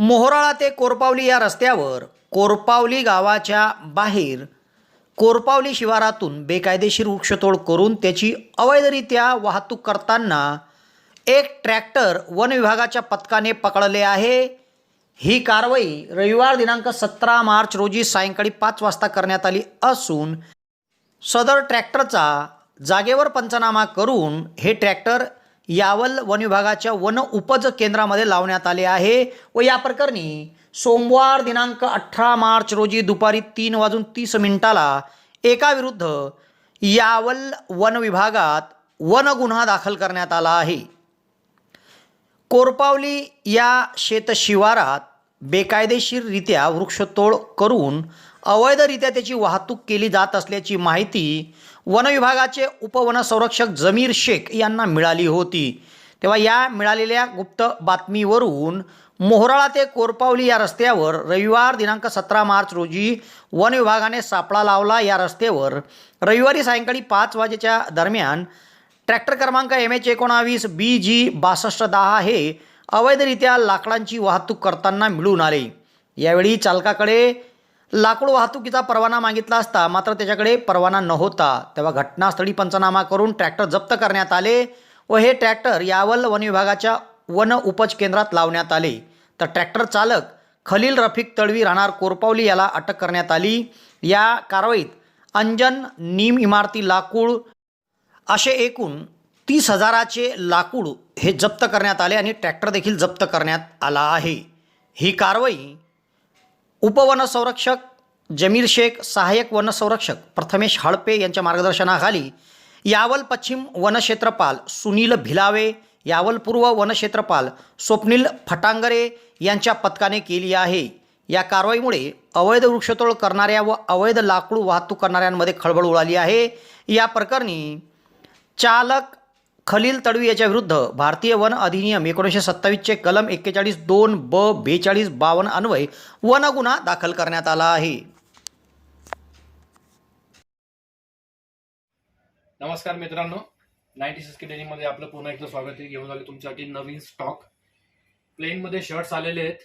मोहराळा ते कोरपावली या रस्त्यावर कोरपावली गावाच्या बाहेर कोरपावली शिवारातून बेकायदेशीर वृक्षतोड करून त्याची अवैधरित्या वाहतूक करताना एक ट्रॅक्टर वन विभागाच्या पथकाने पकडले आहे. ही कारवाई रविवार दिनांक सतरा मार्च रोजी सायंकाळी पाच वाजता करण्यात आली असून सदर ट्रॅक्टरचा जागेवर पंचनामा करून हे ट्रॅक्टर यावल वन विभागाच्या वन उपज केंद्रामध्ये लावण्यात आले आहे. व या प्रकरणी सोमवार दिनांक अठरा मार्च रोजी दुपारी तीन वाजून तीस मिनिटाला एकाविरुद्ध यावल वन विभागात वन गुन्हा दाखल करण्यात आला आहे. कोरपावली या शेतशिवारात बेकायदेशीररित्या वृक्षतोड करून अवैधरित्या त्याची वाहतूक केली जात असल्याची माहिती वनविभागाचे उपवनसंरक्षक जमीर शेख यांना मिळाली होती. तेव्हा या मिळालेल्या गुप्त बातमीवरून मोहराळा ते कोरपावली या रस्त्यावर रविवार दिनांक सतरा मार्च रोजी वन विभागाने सापळा लावला. या रस्त्यावर रविवारी सायंकाळी पाच वाजेच्या दरम्यान ट्रॅक्टर क्रमांक एम एच एकोणावीस बी जी बासष्ट दहा हे अवैधरित्या लाकडांची वाहतूक करताना मिळून आले. यावेळी चालकाकडे लाकूड वाहतुकीचा परवाना मागितला असता मात्र त्याच्याकडे परवाना नव्हता. तेव्हा घटनास्थळी पंचनामा करून ट्रॅक्टर जप्त करण्यात आले व हे ट्रॅक्टर यावल वन विभागाच्या वन उपज केंद्रात लावण्यात आले. तर ट्रॅक्टर चालक खलील रफिक तळवी राहणार कोरपावली याला अटक करण्यात आली. या कारवाईत अंजन नीम इमारती लाकूड असे एकूण तीस हजाराचे लाकूड हे जप्त करण्यात आले आणि ट्रॅक्टर देखील जप्त करण्यात आला आहे. ही कारवाई उपवनसंरक्षक जमीर शेख सहाय्यक वनसंरक्षक प्रथमेश हळपे यांच्या मार्गदर्शनाखाली यावल पश्चिम वनक्षेत्रपाल सुनील भिलावे यावल पूर्व वनक्षेत्रपाल स्वप्नील फटांगरे यांच्या पथकाने केली आहे. या कारवाईमुळे अवैध वृक्षतोड करणाऱ्या व अवैध लाकूड वाहतूक करणाऱ्यांमध्ये खळबळ उडाली आहे. या प्रकरणी चालक खलील तडवी याच्या विरुद्ध भारतीय वन अधिनियम एकोणीसशे सत्तावीसचे कलम एक्केचाळीस दोन ब बेचाळीस बावन्न अन्वय वन गुन्हा दाखल करण्यात आला आहे. नमस्कार मित्रांनो. नाईन्टी सिक्समध्ये आपलं पुन्हा एकदा स्वागत आहे. घेऊन आले तुमच्यासाठी नवीन स्टॉक प्लेनमध्ये शर्ट्स आलेले आहेत.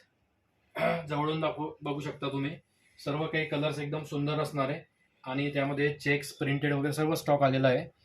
जवळून दाखवू बघू शकता तुम्ही. सर्व काही कलर्स एकदम सुंदर असणार आहे. आणि त्यामध्ये चेक्स प्रिंटेड वगैरे सर्व स्टॉक आलेला आहे.